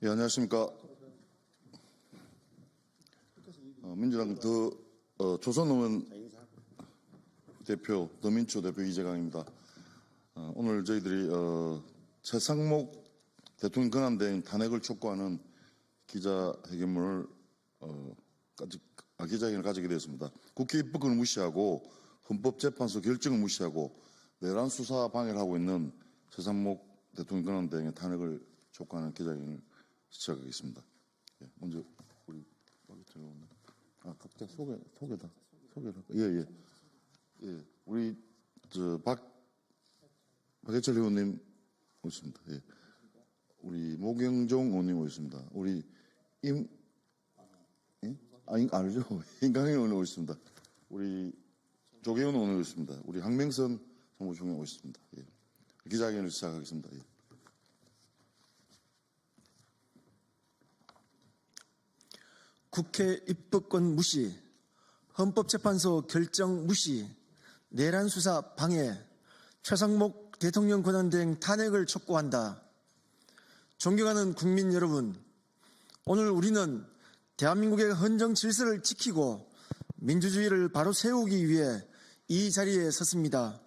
예, 안녕하십니까. 어, 민주당 더 어, 조선의원 대표 더민초 대표 이재강입니다. 어, 오늘 저희들이 어, 최상목 대통령 권한대행 탄핵을 촉구하는 기자회견문을 어, 가지, 아, 기자회견을 가지게 되었습니다. 국회 입법을 무시하고 헌법재판소 결정을 무시하고 내란 수사 방해를 하고 있는 최상목 대통령 권한대행의 탄핵을 촉구하는 기자회견을 시작하겠습니다. 예, 먼저 우리 박희철 의원님. 아 각자 소개 소개다 소개를 예예 예. 예, 우리 저박 박해철 의원님 오셨습니다. 예. 우리 모경종 의원님 오셨습니다. 우리 임 예? 아 인- 알죠 인강희 의원님 오셨습니다. 우리 조계훈 의원님 오셨습니다. 우리 황명선 정무총장 오셨습니다. 예. 기자회견을 시작하겠습니다. 예. 국회 입법권 무시, 헌법재판소 결정 무시, 내란 수사 방해, 최상목 대통령 권한대행 탄핵을 촉구한다. 존경하는 국민 여러분, 오늘 우리는 대한민국의 헌정 질서를 지키고 민주주의를 바로 세우기 위해 이 자리에 섰습니다.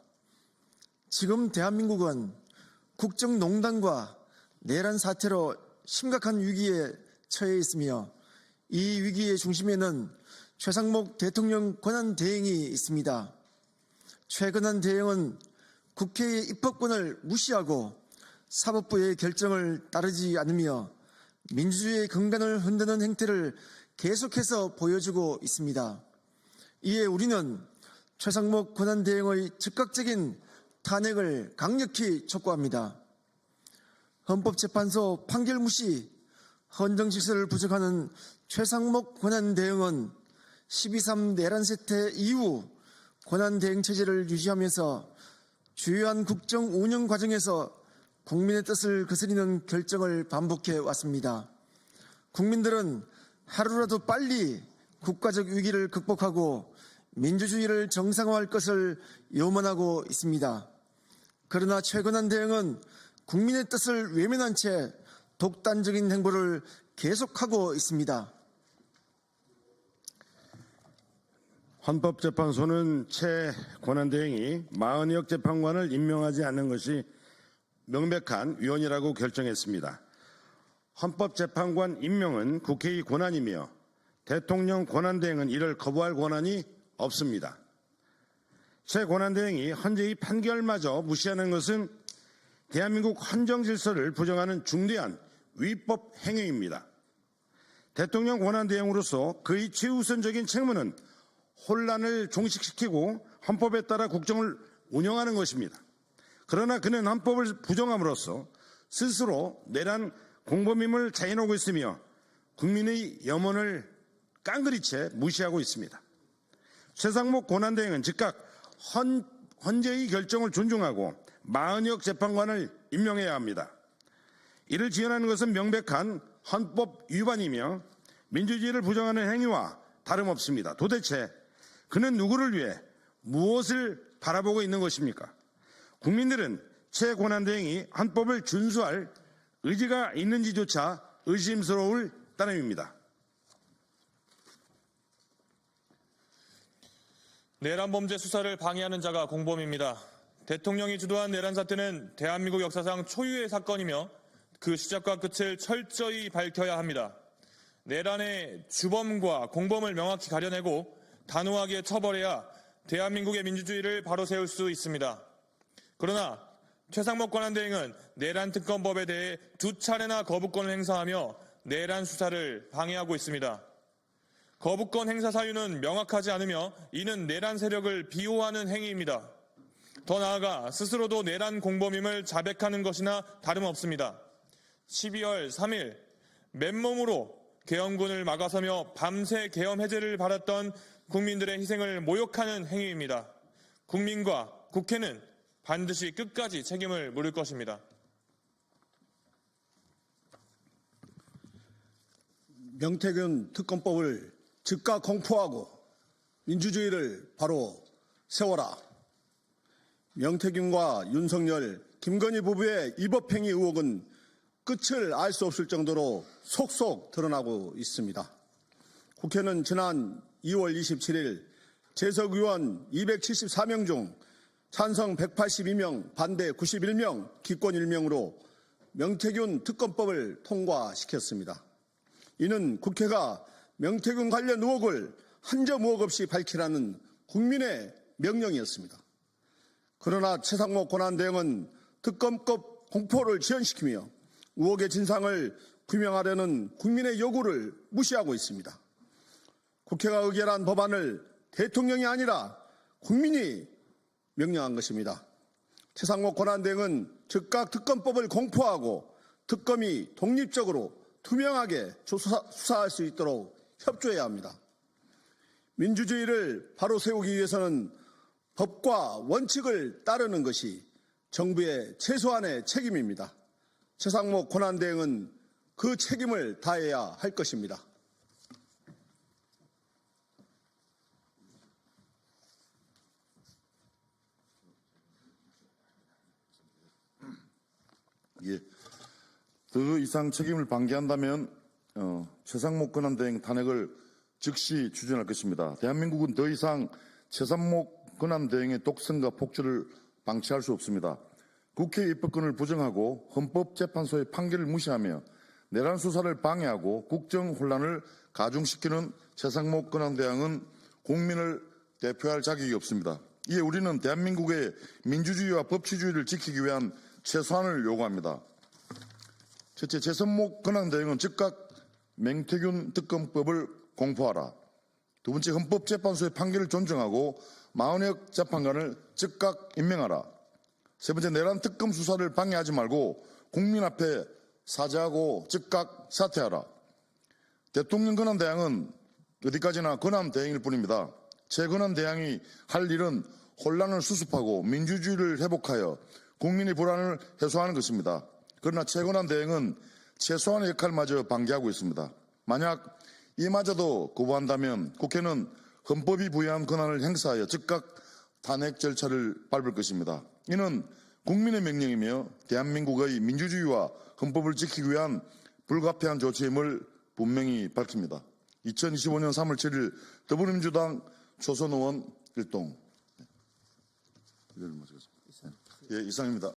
지금 대한민국은 국정농단과 내란 사태로 심각한 위기에 처해 있으며 이 위기의 중심에는 최상목 대통령 권한 대행이 있습니다. 최근한 대행은 국회의 입법권을 무시하고 사법부의 결정을 따르지 않으며 민주주의의 근간을 흔드는 행태를 계속해서 보여주고 있습니다. 이에 우리는 최상목 권한 대행의 즉각적인 탄핵을 강력히 촉구합니다. 헌법재판소 판결 무시, 헌정 질서를 부정하는 최상목 권한 대응은 12.3 내란 세태 이후 권한 대행 체제를 유지하면서 주요한 국정 운영 과정에서 국민의 뜻을 거스리는 결정을 반복해 왔습니다. 국민들은 하루라도 빨리 국가적 위기를 극복하고 민주주의를 정상화할 것을 염원하고 있습니다. 그러나 최근한 대응은 국민의 뜻을 외면한 채 독단적인 행보를 계속하고 있습니다. 헌법재판소는 최 권한대행이 40여 재판관을 임명하지 않는 것이 명백한 위헌이라고 결정했습니다. 헌법재판관 임명은 국회의 권한이며 대통령 권한대행은 이를 거부할 권한이 없습니다. 최 권한대행이 헌재의 판결마저 무시하는 것은 대한민국 헌정 질서를 부정하는 중대한 위법 행위입니다. 대통령 권한대행으로서 그의 최우선적인 책무는 혼란을 종식시키고 헌법에 따라 국정을 운영하는 것입니다. 그러나 그는 헌법을 부정함으로써 스스로 내란 공범임을 자인하고 있으며 국민의 염원을 깡그리채 무시하고 있습니다. 최상목 권한대행은 즉각 헌, 헌재의 결정을 존중하고 마흔역 재판관을 임명해야 합니다. 이를 지연하는 것은 명백한 헌법 위반이며 민주주의를 부정하는 행위와 다름없습니다. 도대체 그는 누구를 위해 무엇을 바라보고 있는 것입니까? 국민들은 최 권한대행이 헌법을 준수할 의지가 있는지조차 의심스러울 따름입니다. 내란 범죄 수사를 방해하는 자가 공범입니다. 대통령이 주도한 내란 사태는 대한민국 역사상 초유의 사건이며 그 시작과 끝을 철저히 밝혀야 합니다. 내란의 주범과 공범을 명확히 가려내고 단호하게 처벌해야 대한민국의 민주주의를 바로 세울 수 있습니다. 그러나 최상목 권한대행은 내란 특검법에 대해 두 차례나 거부권을 행사하며 내란 수사를 방해하고 있습니다. 거부권 행사 사유는 명확하지 않으며 이는 내란 세력을 비호하는 행위입니다. 더 나아가 스스로도 내란 공범임을 자백하는 것이나 다름없습니다. 12월 3일 맨몸으로 계엄군을 막아서며 밤새 계엄 해제를 받았던 국민들의 희생을 모욕하는 행위입니다. 국민과 국회는 반드시 끝까지 책임을 물을 것입니다. 명태균 특검법을 즉각 공포하고 민주주의를 바로 세워라. 명태균과 윤석열, 김건희 부부의 위법행위 의혹은 끝을 알 수 없을 정도로 속속 드러나고 있습니다. 국회는 지난 2월 27일 재석 의원 274명 중 찬성 182명, 반대 91명, 기권 1명으로 명태균 특검법을 통과시켰습니다. 이는 국회가 명태균 관련 의혹을 한 점 의혹 없이 밝히라는 국민의 명령이었습니다. 그러나 최상목 권한대행은 특검법 공포를 지연시키며 의혹의 진상을 규명하려는 국민의 요구를 무시하고 있습니다. 국회가 의결한 법안을 대통령이 아니라 국민이 명령한 것입니다. 최상목 권한대행은 즉각 특검법을 공포하고 특검이 독립적으로 투명하게 조사, 수사할 수 있도록 협조해야 합니다. 민주주의를 바로 세우기 위해서는 법과 원칙을 따르는 것이 정부의 최소한의 책임입니다. 최상목 권한대행은 그 책임을 다해야 할 것입니다. 예. 더 이상 책임을 방기한다면 어, 최상목 권한대행 탄핵을 즉시 추진할 것입니다. 대한민국은 더 이상 최상목 권한대행의 독선과 폭주를 방치할 수 없습니다. 국회 입법권을 부정하고 헌법재판소의 판결을 무시하며 내란 수사를 방해하고 국정 혼란을 가중시키는 최상목 권한대행은 국민을 대표할 자격이 없습니다. 이에 우리는 대한민국의 민주주의와 법치주의를 지키기 위한 최소한을 요구합니다. 첫째, 재선목 권한대행은 즉각 맹태균 특검법을 공포하라. 두 번째, 헌법재판소의 판결을 존중하고 마은혁 재판관을 즉각 임명하라. 세 번째, 내란 특검 수사를 방해하지 말고 국민 앞에 사죄하고 즉각 사퇴하라. 대통령 권한대행은 어디까지나 권한 대행일 뿐입니다. 최 권한대행이 할 일은 혼란을 수습하고 민주주의를 회복하여 국민의 불안을 해소하는 것입니다. 그러나 최권한 대행은 최소한의 역할마저 방기하고 있습니다. 만약 이마저도 거부한다면 국회는 헌법이 부여한 권한을 행사하여 즉각 탄핵 절차를 밟을 것입니다. 이는 국민의 명령이며 대한민국의 민주주의와 헌법을 지키기 위한 불가피한 조치임을 분명히 밝힙니다. 2025년 3월 7일 더불어민주당 초선 의원 일동. 예, 이상입니다.